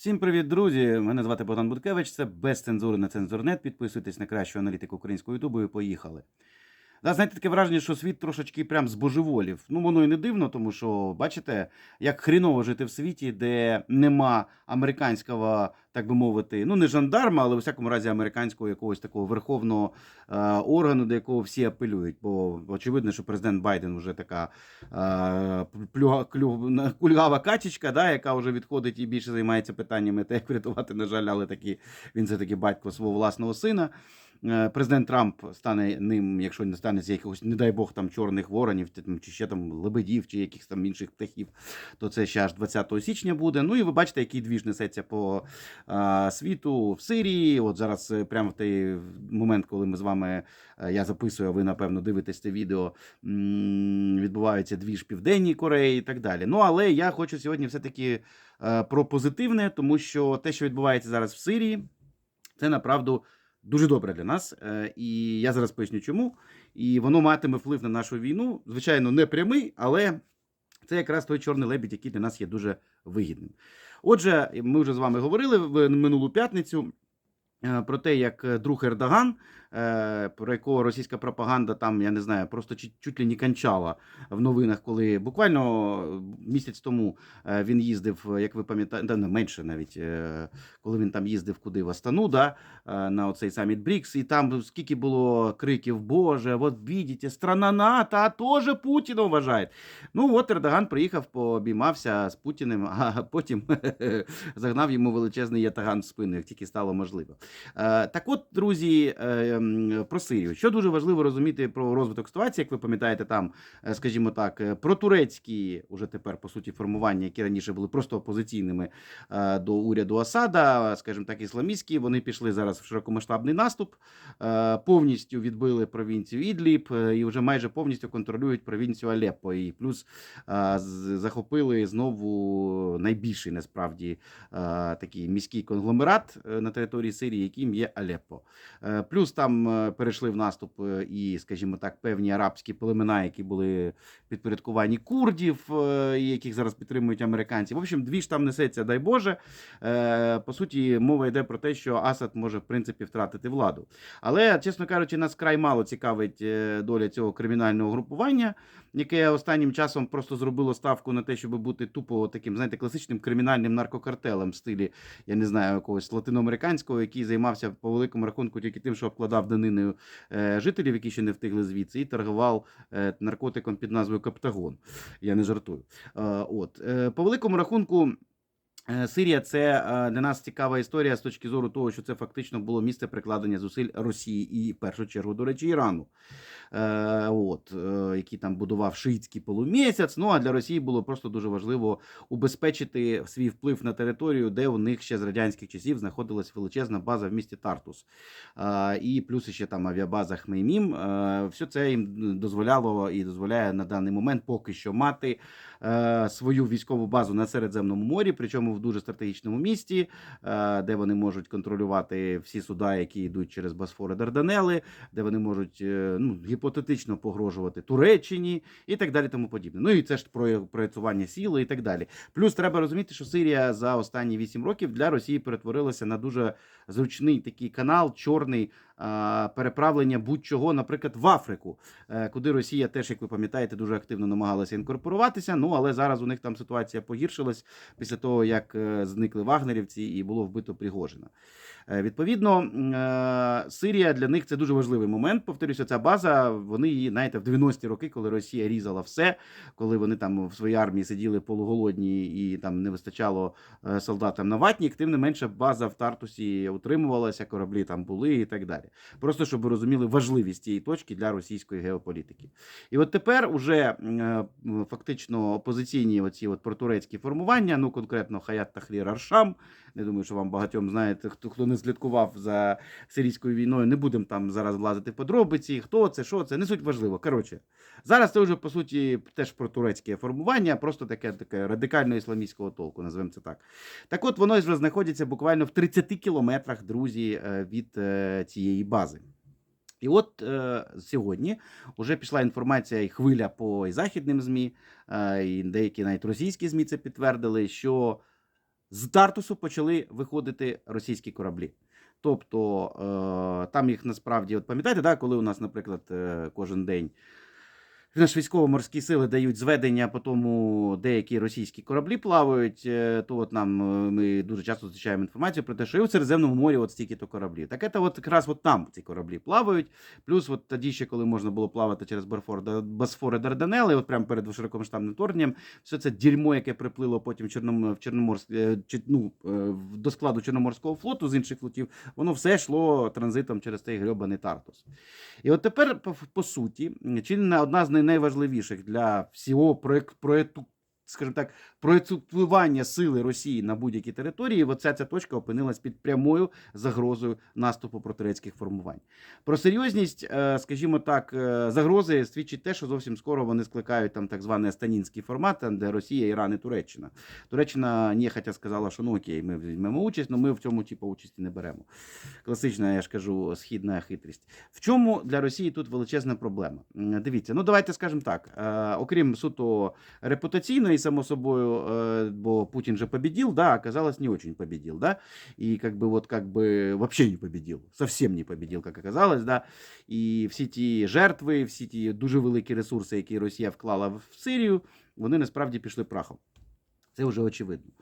Всім привіт, друзі! Мене звати Богдан Буткевич. Це без цензури на цензурнет. Підписуйтесь на кращу аналітику українського ютубу і поїхали. Да, знаєте, таке враження, що світ трошечки прям збожеволів. Ну, воно і не дивно, тому що бачите, як хріново жити в світі, де нема американського, так би мовити, ну не жандарма, але у всякому разі американського якогось такого верховного е, органу, до якого всі апелюють. Бо очевидно, що президент Байден вже така е, плюга, клю, кульгава качечка, да, яка вже відходить і більше займається питаннями, те, як врятувати, на жаль, але таки він все таки батько свого власного сина. Е, Президент Трамп стане ним, якщо не стане з якихось, не дай Бог, там чорних воронів, чи ще там лебедів, чи якихось там інших птахів, то це ще аж 20 січня буде. Ну і ви бачите, який двіж несеться по е, світу в Сирії. От зараз, е, прямо в той момент, коли ми з вами е, я записую, а ви напевно дивитесь це відео. Відбувається двіж Південній Кореї і так далі. Ну але я хочу сьогодні все-таки про позитивне, тому що те, що відбувається зараз в Сирії, це направду дуже добре для нас. Е, І я зараз поясню, чому. І воно матиме вплив на нашу війну. Звичайно, не прямий, але це якраз той чорний лебідь, який для нас є дуже вигідним. Отже, ми вже з вами говорили в минулу п'ятницю. е, Про те, як е, друг Ердоган, про якого російська пропаганда там, я не знаю, просто чуть, ли не кончала в новинах, коли буквально місяць тому е, він їздив, як ви пам'ятаєте, не менше навіть, е, коли він там їздив куди в Астану, да, е, на оцей саміт Брікс, і там скільки було криків, Боже, от бачите, страна НАТО, а теж Путіна вважає. Ну от Ердоган приїхав, пообіймався з Путіним, а потім загнав йому величезний ятаган в спину, як тільки стало можливо. Е, Так от, друзі, е, про. Що дуже важливо розуміти про розвиток ситуації, як ви пам'ятаєте, там, е, скажімо так, е, про турецькі уже тепер по суті формування, які раніше були просто опозиційними е, до уряду Асада, скажімо так, ісламістські, вони пішли зараз в широкомасштабний наступ, повністю відбили провінцію Ідліб і вже майже повністю контролюють провінцію Алеппо. І плюс захопили знову найбільший насправді такий міський конгломерат на території Сирії, яким є Алеппо. Плюс там е, перейшли в наступ е, і, скажімо так, певні арабські племена, які були підпорядковані курдів, е, яких зараз підтримують американці. В общем, дві ж там несеться, дай Боже. По суті, мова йде про те, що Асад може в принципі втратити владу. Але, чесно кажучи, нас край мало цікавить доля цього кримінального групування, яке останнім часом просто зробило ставку на те, щоб бути тупо таким, знаєте, класичним кримінальним наркокартелем в стилі, я не знаю, якогось латиноамериканського, який займався по великому рахунку тільки тим, що обкладав даниною е, жителів, які ще не втигли звідси, і торгував е, наркотиком під назвою Каптагон. Я не жартую. Е, От по великому рахунку. Е, Сирія це е, для нас цікава історія з точки зору того, що це фактично було місце прикладення зусиль Росії і в першу чергу, до речі, Ірану, е, от, який там будував шиїцький полумісяць. Ну а для Росії було просто дуже важливо убезпечити свій вплив на територію, де у них ще з радянських часів знаходилась величезна база в місті Тартус. І плюс ще там авіабаза Хмеймім. Все це їм дозволяло і дозволяє на даний момент поки що мати свою військову базу на Середземному морі, причому в дуже стратегічному місті, е, де вони можуть контролювати всі суда, які йдуть через Босфор Дарданели, де вони можуть е, ну, гіпотетично погрожувати Туреччині і так далі. Тому подібне. Ну і це ж про проєцування сіли і так далі. Плюс треба розуміти, що Сирія за останні 8 років для Росії перетворилася на дуже зручний такий канал, чорний переправлення будь-чого, наприклад, в Африку, е, куди Росія теж, як ви пам'ятаєте, дуже активно намагалася інкорпоруватися. Ну але зараз у них там ситуація погіршилась після того, як е, зникли вагнерівці і було вбито Пригожина. Е, Відповідно, Сирія для них це дуже важливий момент. Повторюся, ця база. Вони її знаєте, в 90-ті роки, коли Росія різала все, коли вони там в своїй армії сиділи полуголодні і там не вистачало солдатам на ватнік, тим не менше база в Тартусі утримувалася, кораблі там були і так далі. Просто щоб ви розуміли важливість цієї точки для російської геополітики. І от тепер уже е, фактично опозиційні оці от протурецькі формування, ну конкретно Хаят Тахрір Аршам. Не думаю, що вам багатьом знаєте, хто хто не слідкував за сирійською війною. Не будемо там зараз влазити в подробиці. Хто це, що це, не суть важливо. Коротше, зараз це вже по суті теж протурецьке формування, просто таке таке радикально ісламістського толку, називаємо це так. Так от воно вже знаходиться буквально в 30 кілометрах, друзі, е, від е, цієї бази. І от е, сьогодні вже пішла інформація і хвиля по і західним ЗМІ, е, і деякі навіть російські ЗМІ це підтвердили, що з Тартусу почали виходити російські кораблі. Тобто е, там їх насправді, от пам'ятаєте, да, коли у нас, наприклад, е, кожен день наші військово-морські сили дають зведення по тому, деякі російські кораблі плавають, е, то от нам е, ми дуже часто зустрічаємо інформацію про те, що і в Середземному морі от стільки-то кораблів. Так це от якраз от там ці кораблі плавають. Плюс от тоді ще, коли можна було плавати через Босфор, Босфор і Дарданели, от прямо перед широкомасштабним вторгненням, все це дерьмо, яке приплило потім Чорном, в Чорноморськ, е, ну, до складу Чорноморського флоту з інших флотів, воно все йшло транзитом через цей грьобаний Тартус. І от тепер, по, по суті, не одна з найважливіших для всього проєкту, скажімо так, проєктування сили Росії на будь-які території, оця ця точка опинилась під прямою загрозою наступу протирецьких формувань. Про серйозність, е, скажімо так, е, загрози свідчить те, що зовсім скоро вони скликають там так званий астанінський формат, де Росія, Іран і Туреччина. Туреччина нехотя сказала, що ну окей, ми візьмемо участь, але ми в цьому типу участі не беремо. Класична, я ж кажу, східна хитрість. В чому для Росії тут величезна проблема? Дивіться, ну давайте скажемо так: е, окрім суто репутаційної, само собою, е, бо Путін же победил, да, оказалось, не очень победил, да, и как бы вот как бы вообще не победил, совсем не победил, как оказалось, да, і всі ті жертви, всі ті дуже великі ресурси, які Росія вклала в Сирію, вони насправді пішли прахом. Це вже очевидно.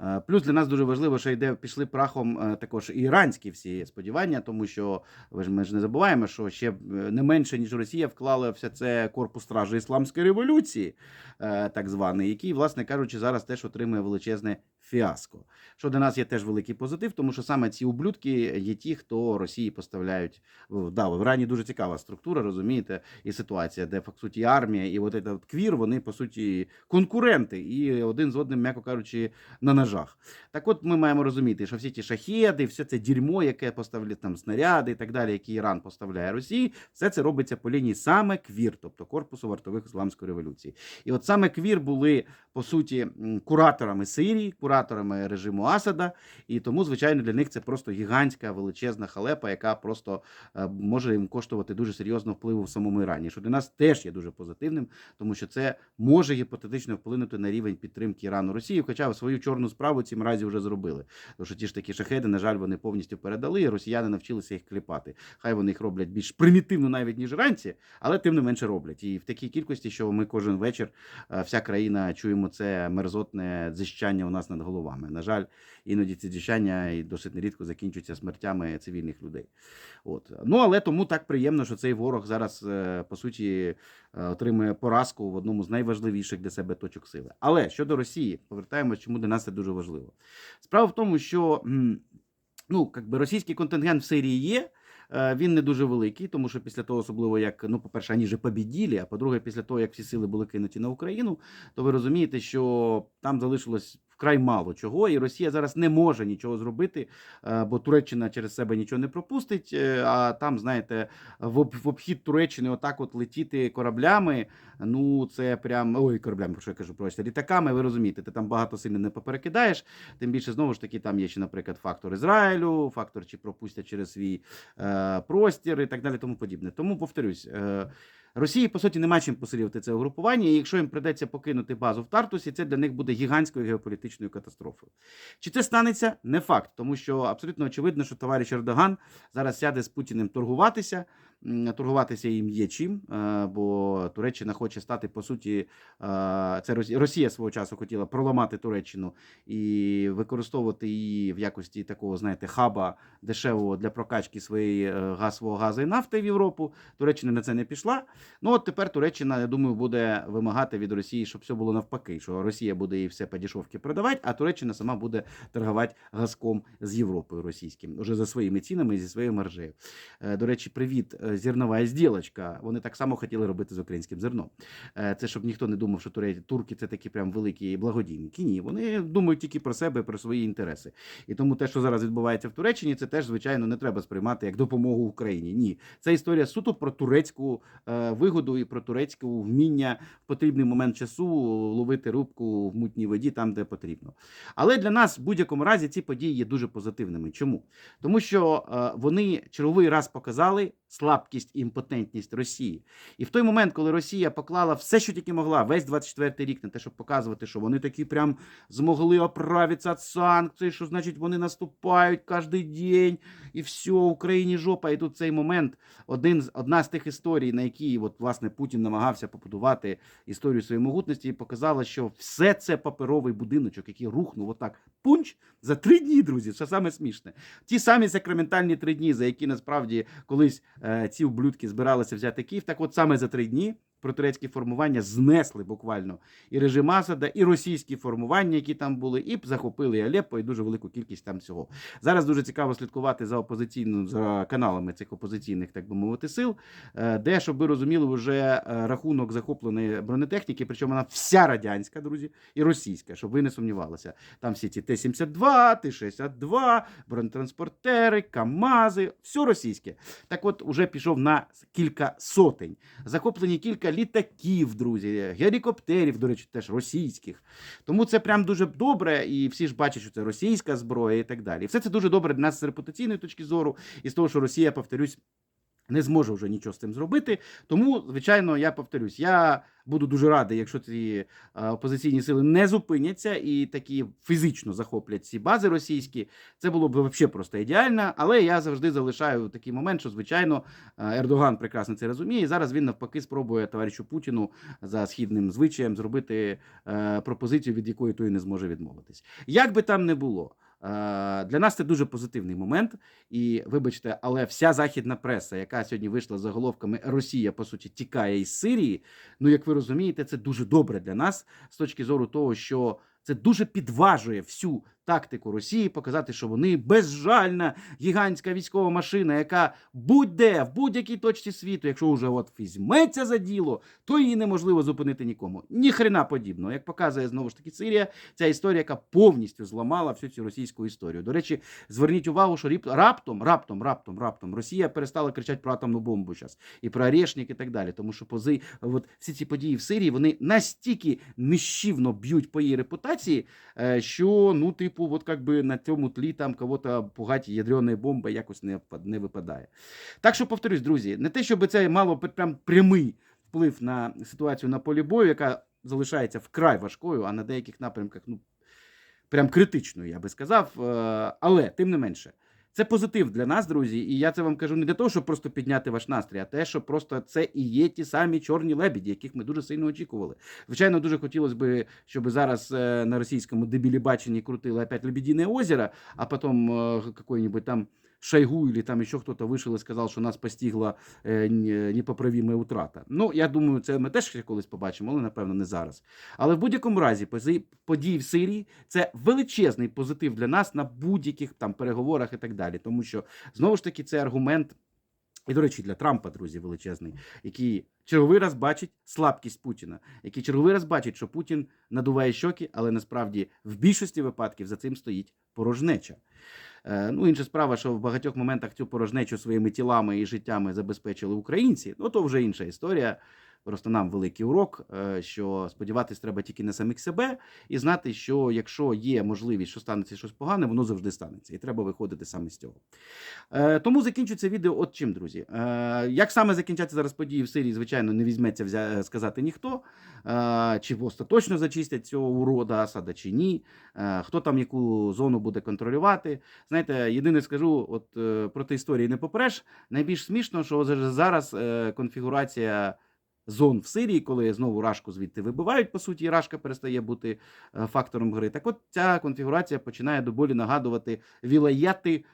Е, Плюс для нас дуже важливо, що йде пішли прахом е, також іранські всі сподівання, тому що ми ж не забуваємо, що ще е, не менше ніж Росія вклала все це корпус стражі ісламської революції, так званий, який, власне кажучи, зараз теж отримує величезне фіаско. Що для нас є теж великий позитив, тому що саме ці ублюдки є ті, хто Росії поставляють. в- Да, в Ірані дуже цікава структура, розумієте, і ситуація, де по суті армія і от этот квір, вони по суті конкуренти, і один з одним, м'яко кажучи, на ножах. Так от ми маємо розуміти, що всі ті шахеди, все це дерьмо, яке поставлять там снаряди і так далі, які Іран поставляє Росії, все це робиться по лінії саме квір, тобто корпусу вартових ісламської революції. І от саме квір були по суті кураторами Сирії, кураторами режиму Асада, і тому, звичайно, для них це просто гігантська величезна халепа, яка просто е, може їм коштувати дуже серйозного впливу в самому Ірані. Що для нас теж є дуже позитивним, тому що це може гіпотетично вплинути на рівень підтримки Ірану Росії, хоча свою чорну справу цим разі вже зробили. Тому що ті ж такі шахеди, на жаль, вони повністю передали, і росіяни навчилися їх кліпати. Хай вони їх роблять більш примітивно, навіть ніж іранці, але тим не менше роблять. І в такій кількості, що ми кожен вечір, е, вся країна чуємо це мерзотне дзищання у нас над головами. На жаль, іноді ці дзищання і досить нерідко закінчуються смертями цивільних людей. От. Ну але тому так приємно, що цей ворог зараз е, по суті е, отримує поразку в одному з найважливіших для себе точок сили. Але щодо Росії, повертаємось, чому для нас це дуже важливо. Справа в тому, що ну, как би російський контингент в Сирії є. е, Він не дуже великий, тому що після того, особливо як ну, по-перше, вони вже побіділи, а по-друге, після того, як всі сили були кинуті на Україну, то ви розумієте, що там залишилось вкрай мало чого, і Росія зараз не може нічого зробити, е, бо Туреччина через себе нічого не пропустить. е, А там, знаєте, в обхід Туреччини отак от летіти кораблями. Ну, це прям ой, кораблями, про що я кажу, просто літаками. Ви розумієте, ти там багато сильно не поперекидаєш. Тим більше знову ж таки там є ще, наприклад, фактор Ізраїлю, фактор чи пропустять через свій е, простір і так далі, тому подібне. Тому повторюсь. Е, Росії, по суті, нема чим посилювати це угрупування, і якщо їм придеться покинути базу в Тартусі, це для них буде гігантською геополітичною катастрофою. Чи це станеться? Не факт, тому що абсолютно очевидно, що товариш Ердоган зараз сяде з Путіним торгуватися. Торгуватися їм є чим, е, бо Туреччина хоче стати по суті, е, це Росі- Росія свого часу хотіла проламати Туреччину і використовувати її в якості такого, знаєте, хаба дешевого для прокачки своєї е, газ, свого газу і нафти в Європу. Туреччина на це не пішла. Ну от тепер Туреччина, я думаю, буде вимагати від Росії, щоб все було навпаки, що Росія буде їй все по продавати, а Туреччина сама буде торгувати газком з Європою російським, уже за своїми цінами і зі своєю маржею. До речі, привіт, зернова зділочка. Вони так само хотіли робити з українським зерном. Е, Це щоб ніхто не думав, що турки це такі прям великі благодійники. Ні, вони думають тільки про себе, про свої інтереси. І тому те, що зараз відбувається в Туреччині, це теж звичайно не треба сприймати як допомогу Україні. Ні, це історія суто про турецьку е, вигоду і про турецьке вміння в потрібний момент часу ловити рибку в мутній воді там, де потрібно. Але для нас в будь-якому разі ці події є дуже позитивними. Чому? Тому що е, вони черговий раз показали слабкість і імпотентність Росії. І в той момент, коли Росія поклала все, що тільки могла, весь 24-й рік на те, щоб показувати, що вони такі прям змогли оправитися від санкцій, що значить вони наступають кожен день, і все, Україні жопа. І тут цей момент один з одна з тих історій, на якій от, власне Путін намагався побудувати історію своєї могутності, і показала, що все це паперовий будиночок, який рухнув отак пунч за три дні, друзі. Це саме смішне. Ті самі сакраментальні три дні, за які насправді колись ці ублюдки збиралися взяти Київ. Так, от саме за три дні протурецькі формування знесли буквально і режим Асада, і російські формування, які там були, і захопили Алеппо, і дуже велику кількість там всього. Зараз дуже цікаво слідкувати за опозиційним за каналами цих опозиційних, так би мовити, сил, е, де, щоб ви розуміли, вже е, рахунок захопленої бронетехніки, причому вона вся радянська, друзі, і російська, щоб ви не сумнівалися. Там всі ці Т-72, Т-62, бронетранспортери, КАМАЗи, все російське. Так от, уже пішов на кілька сотень. Захоплені кілька літаків, друзі, гелікоптерів, до речі, теж російських. Тому це прям дуже добре, і всі ж бачать, що це російська зброя і так далі. Все це дуже добре для нас з репутаційної точки зору, і з того, що Росія, повторюсь, не зможе вже нічого з цим зробити. Тому, звичайно, я повторюсь, я буду дуже радий, якщо ці е, опозиційні сили не зупиняться і такі фізично захоплять ці бази російські. Це було б взагалі просто ідеально. Але я завжди залишаю такий момент, що звичайно е, Ердоган прекрасно це розуміє. Зараз він навпаки спробує товаришу Путіну за східним звичаєм зробити е, пропозицію, від якої той не зможе відмовитись. Як би там не було. Е, Для нас це дуже позитивний момент, і вибачте, але вся західна преса, яка сьогодні вийшла з заголовками Росія по суті тікає із Сирії. Ну як ви розумієте, це дуже добре для нас з точки зору того, що це дуже підважує всю тактику Росії, показати, що вони безжальна гігантська військова машина, яка будь-де в будь-якій точці світу, якщо вже от візьметься за діло, то її неможливо зупинити нікому. Ні хрена подібного. Як показує знову ж таки Сирія, ця історія, яка повністю зламала всю цю російську історію. До речі, зверніть увагу, що раптом, раптом, раптом, раптом Росія перестала кричати про атомну бомбу зараз і про Орешник і так далі. Тому що пози, от всі ці події в Сирії вони настільки нищівно б'ють по її репутації, е, що ну, типу, от як би на цьому тлі там кого-то пугати ядреної бомби якось не, не випадає. Так що повторюсь, друзі, не те, щоб це мало прям прямий вплив на ситуацію на полі бою, яка залишається вкрай важкою, а на деяких напрямках, ну прям критичною, я би сказав. Е, Але тим не менше. Це позитив для нас, друзі, і я це вам кажу не для того, щоб просто підняти ваш настрій, а те, що просто це і є ті самі чорні лебіді, яких ми дуже сильно очікували. Звичайно, дуже хотілося б, щоб зараз е, на російському дебілібаченні крутили опять лебідіне озеро, а потім е, какой-нибудь там Шойгу или там еще кто-то вышел и сказал, що нас постигла е, н- непоправима утрата. Ну, я думаю, це ми теж колись побачимо, але напевно не зараз. Але в будь-якому разі події в Сирії це величезний позитив для нас на будь-яких там переговорах і так далі. Тому що знову ж таки це аргумент. І, до речі, для Трампа, друзі, величезний, який черговий раз бачить слабкість Путіна, який черговий раз бачить, що Путін надуває щоки, але насправді в більшості випадків за цим стоїть порожнеча. Е, Ну, інша справа, що в багатьох моментах цю порожнечу своїми тілами і життями забезпечили українці, ну то вже інша історія. Просто нам великий урок, е, що сподіватись треба тільки на самих себе, і знати, що якщо є можливість, що станеться щось погане, воно завжди станеться, і треба виходити саме з цього. Е, Тому закінчу це відео. От чим, друзі. Е, Як саме закінчаться зараз події в Сирії, звичайно, не візьметься сказати ніхто. Чи остаточно зачистять цього урода Асада, чи ні. Хто там яку зону буде контролювати. Знаєте, єдине скажу, от проти історії не попреш. Найбільш смішно, що зараз конфігурація. Зон в Сирії, коли знову Рашку звідти вибивають, по суті, Рашка перестає бути е, фактором гри. Так от ця конфігурація починає до болі нагадувати вілаяти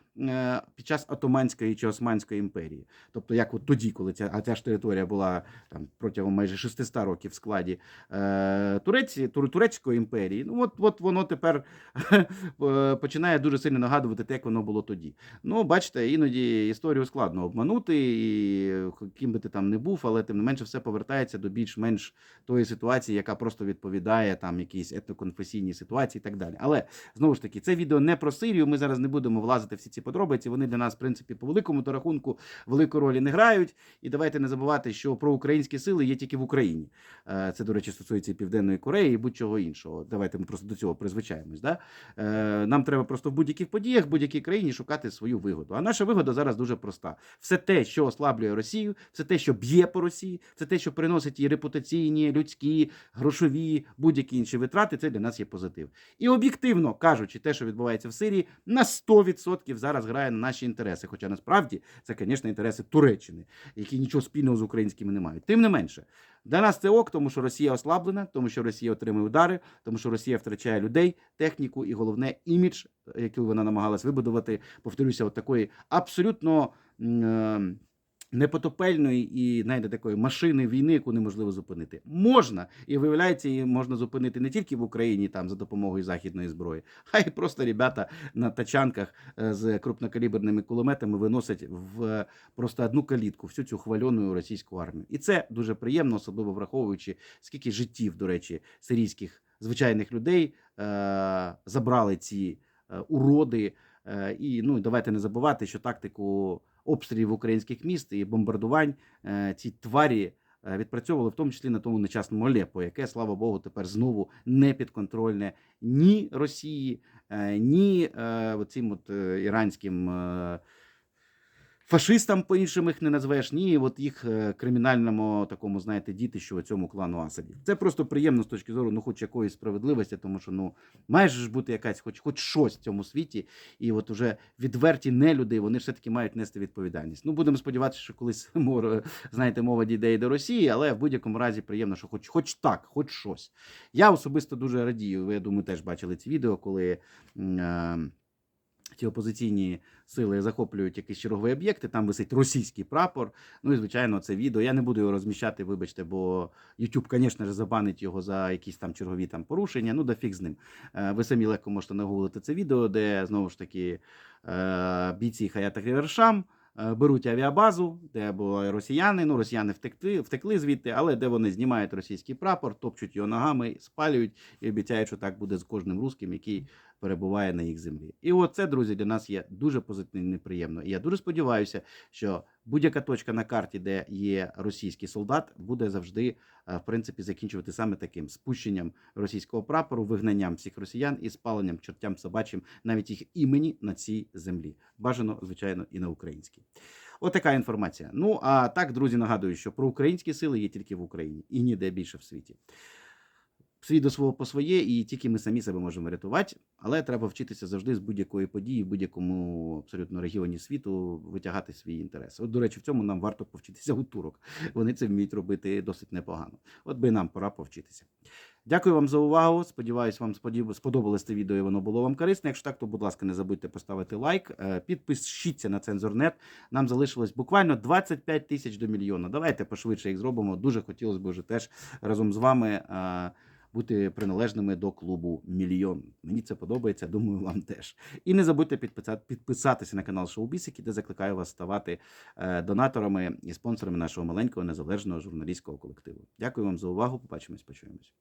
під час Отоманської чи Османської імперії. Тобто, як от тоді, коли ця, а ця ж територія була там протягом майже 600 років в складі е, Туреці, Тур- Турецької імперії, ну от, от воно тепер е, починає дуже сильно нагадувати те, як воно було тоді. Ну, бачите, іноді історію складно обманути, і ким би ти там не був, але тим не менше все повертається до більш-менш тої ситуації, яка просто відповідає там якійсь етноконфесійній ситуації і так далі. Але знову ж таки, це відео не про Сирію. Ми зараз не будемо влазити всі ці ці подробиці. Вони для нас, в принципі, по великому то рахунку великої ролі не грають. І давайте не забувати, що проукраїнські сили є тільки в Україні. Е, Це, до речі, стосується і Південної Кореї і будь-чого іншого. Давайте ми просто до цього призвичаємось. Да? Е, Нам треба просто в будь-яких подіях, в будь-якій країні шукати свою вигоду. А наша вигода зараз дуже проста: все те, що ослаблює Росію, все те, що б'є по Росії, все те, що приносить їй репутаційні, людські, грошові, будь-які інші витрати, це для нас є позитив. І об'єктивно кажучи, те, що відбувається в Сирії, на 100% зараз грає на наші інтереси. Хоча насправді це, звісно, інтереси Туреччини, які нічого спільного з українськими не мають. Тим не менше, для нас це ок, тому що Росія ослаблена, тому що Росія отримує удари, тому що Росія втрачає людей, техніку і головне імідж, який вона намагалась вибудувати. Повторюся, от такої абсолютно. Непотопельної і знаєте, такої машини війни, яку неможливо зупинити, можна і виявляється, її можна зупинити не тільки в Україні там за допомогою західної зброї, а й просто ребята на тачанках е, з крупнокаліберними кулеметами виносять в е, просто одну калітку всю цю хвальону російську армію. І це дуже приємно, особливо враховуючи скільки життів, до речі, сирійських звичайних людей е- забрали ці е, уроди. І ну давайте не забувати, що тактику обстрілів українських міст і бомбардувань е, ці тварі е, відпрацьовували в тому числі на тому нечасному Алеппо, яке, слава Богу, тепер знову не підконтрольне ні Росії, е, ні цим от іранським. Фашистам по-іншому їх не назвеш, ні, от їх е, кримінальному такому, знаєте, дітищу цьому клану Асадів. Це просто приємно з точки зору, ну, хоч якоїсь справедливості, тому що ну має ж бути якась, хоч хоч щось в цьому світі, і от уже відверті нелюди, вони все таки мають нести відповідальність. Ну будемо сподіватися, що колись мор- знаєте, мова дійде і до Росії, але в будь-якому разі приємно, що хоч, хоч так, хоч щось. Я особисто дуже радію. Ви я думаю, теж бачили ці відео, коли. е, Ті опозиційні сили захоплюють якісь чергові об'єкти, там висить російський прапор. Ну і звичайно, це відео. Я не буду його розміщати, вибачте, бо YouTube, звісно ж, забанить його за якісь там чергові там порушення. Ну да фіг з ним. Е, Ви самі легко можете нагуглити це відео, де знову ж таки е, бійці Хаята Кривершам е, беруть авіабазу, де були росіяни. Ну, росіяни втекли, втекли звідти, але де вони знімають російський прапор, топчуть його ногами, спалюють і обіцяють, що так буде з кожним русським, який перебуває на їх землі. І от це, друзі, для нас є дуже позитивно і неприємно. І я дуже сподіваюся, що будь-яка точка на карті, де є російський солдат, буде завжди е, в принципі закінчувати саме таким спущенням російського прапору, вигнанням всіх росіян і спаленням чортям собачим навіть їх імені на цій землі. Бажано, звичайно, і на українській. Отака інформація. Ну а так, друзі, нагадую, що про українські сили є тільки в Україні і ніде більше в світі. Свій до свого по своє, і тільки ми самі себе можемо рятувати, але треба вчитися завжди з будь-якої події, в будь-якому абсолютно регіоні світу витягати свої інтереси. От, до речі, в цьому нам варто повчитися у турок. Вони це вміють робити досить непогано. От би нам пора повчитися. Дякую вам за увагу. Сподіваюсь, вам сподобалось це відео і воно було вам корисне. Якщо так, то, будь ласка, не забудьте поставити лайк. Е, Підпишіться на цензорнет. Нам залишилось буквально 25 тисяч до мільйона. Давайте пошвидше їх зробимо. Дуже хотілося б вже теж разом з вами. Бути приналежними до клубу Мільйон. Мені це подобається, думаю, вам теж. І не забудьте підписати, підписатися на канал Шоу-Бісики, де закликаю вас ставати е, донаторами і спонсорами нашого маленького незалежного журналістського колективу. Дякую вам за увагу. Побачимось, почуємось.